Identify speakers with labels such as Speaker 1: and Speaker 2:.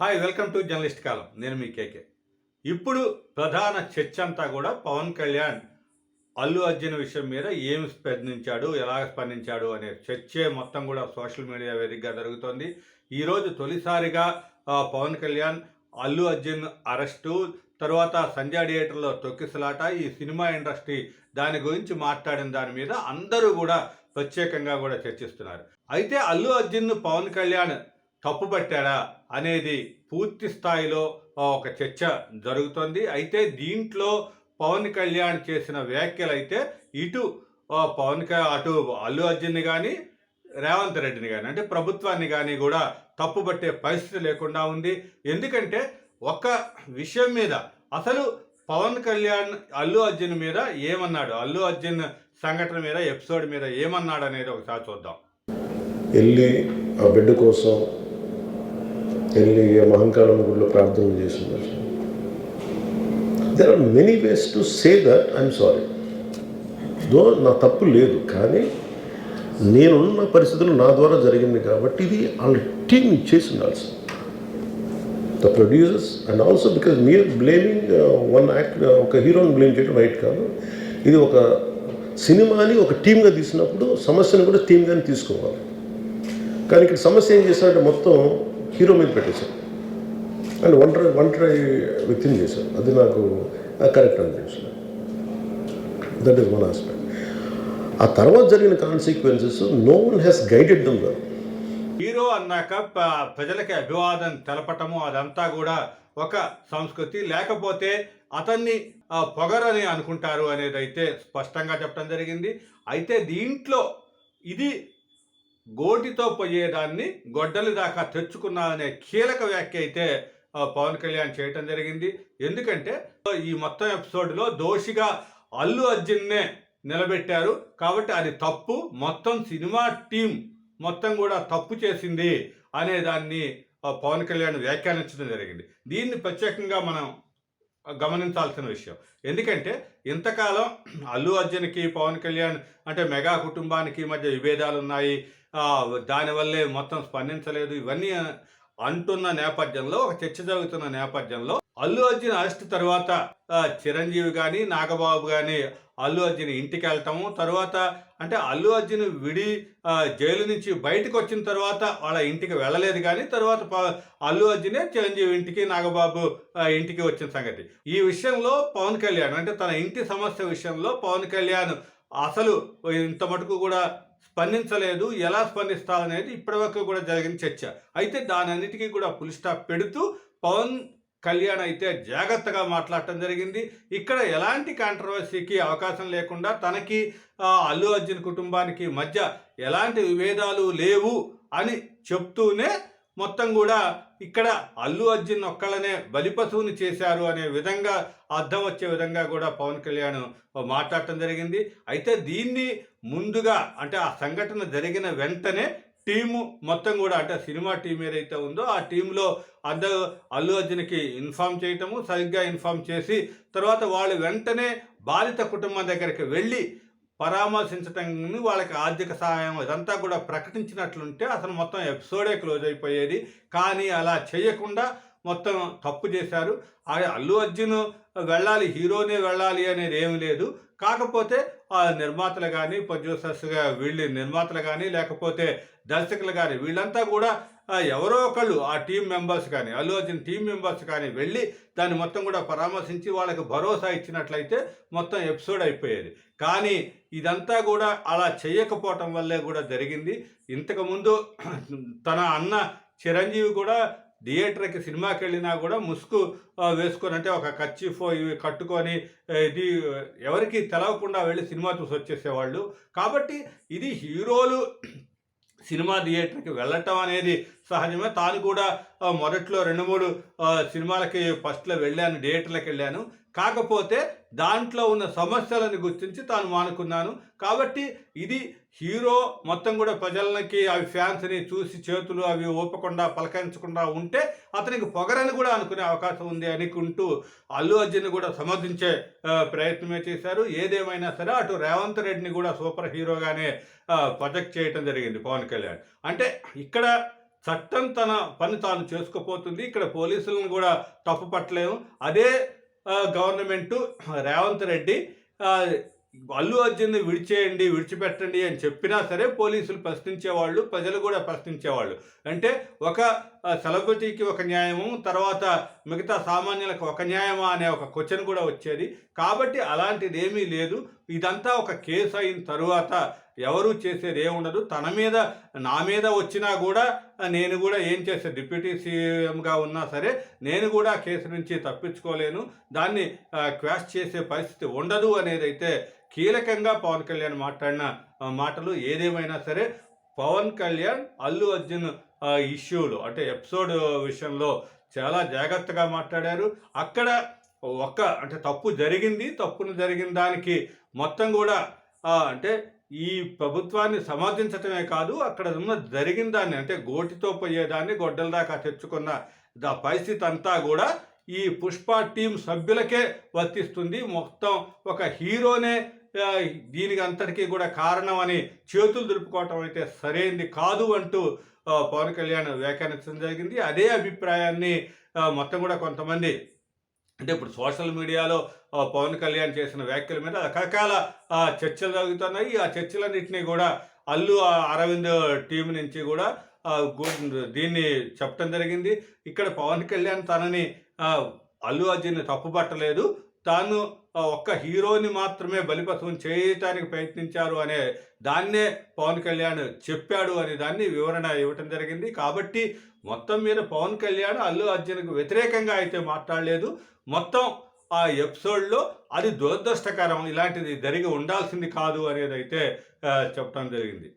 Speaker 1: Hi welcome to journalist కాలం నేను మీ కేకే. ఇప్పుడు ప్రధాన చర్చ అంతా కూడా పవన్ కళ్యాణ్ అల్లు అర్జున్ విషయం మీద ఏం స్పందించాడు ఎలా స్పందించాడు అనే చర్చే మొత్తం కూడా సోషల్ మీడియా వేదికగా జరుగుతోంది. ఈరోజు తొలిసారిగా పవన్ కళ్యాణ్ అల్లు అర్జున్ అరెస్టు తర్వాత సంధ్యా థియేటర్లో తొక్కిసలాట ఈ సినిమా ఇండస్ట్రీ దాని గురించి మాట్లాడిన దాని మీద అందరూ కూడా ప్రత్యేకంగా కూడా చర్చిస్తున్నారు. అయితే అల్లు అర్జున్ పవన్ కళ్యాణ్ తప్పుపట్టాడా అనేది పూర్తి స్థాయిలో ఒక చర్చ జరుగుతుంది. అయితే దీంట్లో పవన్ కళ్యాణ్ చేసిన వ్యాఖ్యలు అయితే ఇటు పవన్ క- అటు అల్లు అర్జున్ని కానీ రేవంత్ రెడ్డిని కానీ అంటే ప్రభుత్వాన్ని కానీ కూడా తప్పుపట్టే పరిస్థితి లేకుండా ఉంది. ఎందుకంటే ఒక విషయం మీద అసలు పవన్ కళ్యాణ్ అల్లు అర్జున్ మీద ఏమన్నాడు? అల్లు అర్జున్ సంఘటన మీద ఎపిసోడ్ మీద ఏమన్నాడు అనేది ఒకసారి చూద్దాం.
Speaker 2: వెళ్ళి ఆ బిడ్డ కోసం వెళ్ళి ఆ మహంకాళం గుడిలో ప్రార్థన చేస్తున్నారు. There are many ways to say that I'm sorry though నా తప్పు లేదు కానీ నేనున్న పరిస్థితులు నా ద్వారా జరిగింది కాబట్టి ఇది వాళ్ళ టీం ఇచ్చేసి ఉండాల్సి. The producers and also because మీరు బ్లేమింగ్ వన్ యాక్ట్ ఒక హీరోని బ్లేమ్ చేయడం రైట్ కాదు. ఇది ఒక సినిమాని ఒక టీమ్గా తీసినప్పుడు సమస్యను కూడా టీమ్గానే తీసుకోవాలి. కానీ ఇక్కడ సమస్య ఏం చేశారంటే మొత్తం హీరో మీద పెట్టేశారు. అండ్ ఒంటరి ఒంటరి వ్యక్తిని చేశారు. అది నాకు కరెక్ట్ అనిపించింది. దట్ ఈస్ వన్ ఆస్పెక్ట్ ఆ తర్వాత జరిగిన consequences no one has guided them well
Speaker 1: hero అన్నాక ప్రజలకి అభివాదం తెలపటము అదంతా కూడా ఒక సంస్కృతి. లేకపోతే అతన్ని పొగరని అనుకుంటారు అనేది అయితే స్పష్టంగా చెప్పడం జరిగింది. అయితే దీంట్లో ఇది గోటితో పోయేదాన్ని గొడ్డలి దాకా తెచ్చుకున్నా అనే కీలక వ్యాఖ్య అయితే ఆ, పవన్ కళ్యాణ్ చేయటం జరిగింది. ఎందుకంటే ఈ మొత్తం ఎపిసోడ్లో దోషిగా అల్లు అర్జున్నే నిలబెట్టారు. కాబట్టి అది తప్పు. మొత్తం సినిమా టీం మొత్తం కూడా తప్పు చేసింది అనే దాన్ని ఆ, పవన్ కళ్యాణ్ వ్యాఖ్యానించడం జరిగింది. దీన్ని ప్రత్యేకంగా మనం గమనించాల్సిన విషయం. ఎందుకంటే ఇంతకాలం అల్లు అర్జున్కి పవన్ కళ్యాణ్ అంటే మెగా కుటుంబానికి మధ్య విభేదాలు ఉన్నాయి. దానివల్లే మొత్తం స్పందించలేదు. ఇవన్నీ అంటున్న నేపథ్యంలో ఒక చర్చ జరుగుతున్న నేపథ్యంలో అల్లు అర్జున్ అరెస్ట్ తర్వాత చిరంజీవి కానీ నాగబాబు కానీ అల్లు అర్జున్ ఇంటికి వెళ్ళటము తర్వాత అంటే అల్లు అర్జున్ విడి జైలు నుంచి బయటకు వచ్చిన తర్వాత వాళ్ళ ఇంటికి వెళ్ళలేదు కానీ తర్వాత అల్లు అర్జునే చిరంజీవి ఇంటికి నాగబాబు ఇంటికి వచ్చిన సంగతి. ఈ విషయంలో పవన్ కళ్యాణ్ అంటే తన ఇంటి సమస్య విషయంలో పవన్ కళ్యాణ్ అసలు ఇంత మటుకు కూడా స్పందించలేదు. ఎలా స్పందిస్తారనేది ఇప్పటివరకు కూడా జరిగిన చర్చ. అయితే దానన్నిటికీ కూడా పులిస్టాప్ పెడుతూ పవన్ కళ్యాణ్ అయితే జాగ్రత్తగా మాట్లాడటం జరిగింది. ఇక్కడ ఎలాంటి కాంట్రవర్సీకి అవకాశం లేకుండా తనకి అల్లు అర్జున్ కుటుంబానికి మధ్య ఎలాంటి విభేదాలు లేవు అని చెప్తూనే మొత్తం కూడా ఇక్కడ అల్లు అర్జున్ ఒక్కళ్ళనే బలిపశువుని చేశారు అనే విధంగా అర్థం వచ్చే విధంగా కూడా పవన్ కళ్యాణ్ మాట్లాడటం జరిగింది. అయితే దీన్ని ముందుగా అంటే ఆ సంఘటన జరిగిన వెంటనే టీము మొత్తం కూడా అంటే సినిమా టీం ఏదైతే ఉందో ఆ టీంలో అందరూ అల్లు అర్జున్కి ఇన్ఫామ్ చేయటము సరిగ్గా ఇన్ఫామ్ చేసి తర్వాత వాళ్ళు వెంటనే బాధిత కుటుంబం దగ్గరికి వెళ్ళి పరామర్శించటం వాళ్ళకి ఆర్థిక సహాయం ఇదంతా కూడా ప్రకటించినట్లుంటే అసలు మొత్తం ఎపిసోడే క్లోజ్ అయిపోయేది. కానీ అలా చేయకుండా మొత్తం తప్పు చేశారు. ఆ అల్లు అర్జున్ వెళ్ళాలి హీరోనే వెళ్ళాలి అనేది ఏమి లేదు. కాకపోతే ఆ నిర్మాతలు కానీ ప్రొడ్యూసర్స్గా వీళ్ళు నిర్మాతలు కానీ లేకపోతే దర్శకులు కానీ వీళ్ళంతా కూడా ఎవరో ఒకళ్ళు ఆ టీం మెంబర్స్ కానీ అల్లు అర్జున్ టీం మెంబర్స్ కానీ వెళ్ళి దాన్ని మొత్తం కూడా పరామర్శించి వాళ్ళకి భరోసా ఇచ్చినట్లయితే మొత్తం ఎపిసోడ్ అయిపోయేది. కానీ ఇదంతా కూడా అలా చేయకపోవటం వల్లే కూడా జరిగింది. ఇంతకుముందు తన అన్న చిరంజీవి కూడా థియేటర్కి సినిమాకి వెళ్ళినా కూడా ముసుగు వేసుకొని అంటే ఒక కచ్చిఫో ఇవి కట్టుకొని ఇది ఎవరికి తెలవకుండా వెళ్ళి సినిమా చూసి వచ్చేసేవాళ్ళు. కాబట్టి ఇది హీరోలు సినిమా థియేటర్కి వెళ్ళటం అనేది సహజమే. తాను కూడా మొదట్లో రెండు మూడు సినిమాలకి ఫస్ట్లో వెళ్ళాను థియేటర్లకు వెళ్ళాను. కాకపోతే దాంట్లో ఉన్న సమస్యలను గుర్తించి తాను మానుకున్నాను. కాబట్టి ఇది హీరో మొత్తం కూడా ప్రజలకి అవి ఫ్యాన్స్ని చూసి చేతులు అవి ఊపకుండా పలకరించకుండా ఉంటే అతనికి పొగరని కూడా అనుకునే అవకాశం ఉంది అనుకుంటూ అల్లు అర్జున్ కూడా సమర్థించే ప్రయత్నమే చేశారు. ఏదేమైనా సరే అటు రేవంత్ రెడ్డిని కూడా సూపర్ హీరోగానే ప్రొజెక్ట్ చేయటం జరిగింది పవన్ కళ్యాణ్. అంటే ఇక్కడ చట్టం తన పని తాను చేసుకోపోతుంది. ఇక్కడ పోలీసులను కూడా తప్పు పట్టలేము. అదే గవర్నమెంటు రేవంత్ రెడ్డి అల్లు అర్జున్ని విడిచేయండి విడిచిపెట్టండి అని చెప్పినా సరే పోలీసులు ప్రశ్నించేవాళ్ళు ప్రజలు కూడా ప్రశ్నించేవాళ్ళు. అంటే ఒక సెలబ్రిటీకి ఒక న్యాయము తర్వాత మిగతా సామాన్యులకు ఒక న్యాయమా అనే ఒక క్వశ్చన్ కూడా వచ్చేది. కాబట్టి అలాంటిది ఏమీ లేదు. ఇదంతా ఒక కేసు అయిన తరువాత ఎవరు చేసేది ఏముండదు. తన మీద నా మీద వచ్చినా కూడా నేను కూడా ఏం చేసే డిప్యూటీ సీఎంగా ఉన్నా సరే నేను కూడా కేసు నుంచి తప్పించుకోలేను. దాన్ని క్వాష్ చేసే పరిస్థితి ఉండదు అనేది అయితే కీలకంగా పవన్ కళ్యాణ్ మాట్లాడిన మాటలు ఏదేమైనా సరే పవన్ కళ్యాణ్ అల్లు అర్జున్ ఇష్యూలు అంటే ఎపిసోడ్ విషయంలో చాలా జాగ్రత్తగా మాట్లాడారు. అక్కడ ఒక్క అంటే తప్పు జరిగింది తప్పును జరిగిన దానికి మొత్తం కూడా అంటే ఈ ప్రభుత్వాన్ని సమర్థించటమే కాదు అక్కడ ఉన్న జరిగిన దాన్ని అంటే గోటితో పోయేదాన్ని గొడ్డల దాకా తెచ్చుకున్న దా పరిస్థితి అంతా కూడా ఈ పుష్ప టీం సభ్యులకే వర్తిస్తుంది. మొత్తం ఒక హీరోనే దీనికి అంతటికీ కూడా కారణం అని చేతులు దులుపుకోవటం అయితే సరైంది కాదు అంటూ పవన్ కళ్యాణ్ వ్యాఖ్యానించడం జరిగింది. అదే అభిప్రాయాన్ని మొత్తం కూడా కొంతమంది అంటే ఇప్పుడు సోషల్ మీడియాలో పవన్ కళ్యాణ్ చేసిన వ్యాఖ్యల మీద రకరకాల చర్చలు జరుగుతున్నాయి. ఆ చర్చలన్నింటినీ కూడా అల్లు అరవింద్ టీం నుంచి కూడా దీన్ని చెప్పడం జరిగింది. ఇక్కడ పవన్ కళ్యాణ్ తనని అల్లు అర్జున్ తప్పుపట్టలేదు. తాను ఒక్క హీరోని మాత్రమే బలిపశువుని చేయటానికి ప్రయత్నించారు అనే దాన్నే పవన్ కళ్యాణ్ చెప్పాడు అనే దాన్ని వివరణ ఇవ్వటం జరిగింది. కాబట్టి మొత్తం మీద పవన్ కళ్యాణ్ అల్లు అర్జున్కు వ్యతిరేకంగా అయితే మాట్లాడలేదు. మొత్తం ఆ ఎపిసోడ్లో అది దురదృష్టకరం ఇలాంటిది జరిగి ఉండాల్సింది కాదు అనేది అయితే చెప్పడం జరిగింది.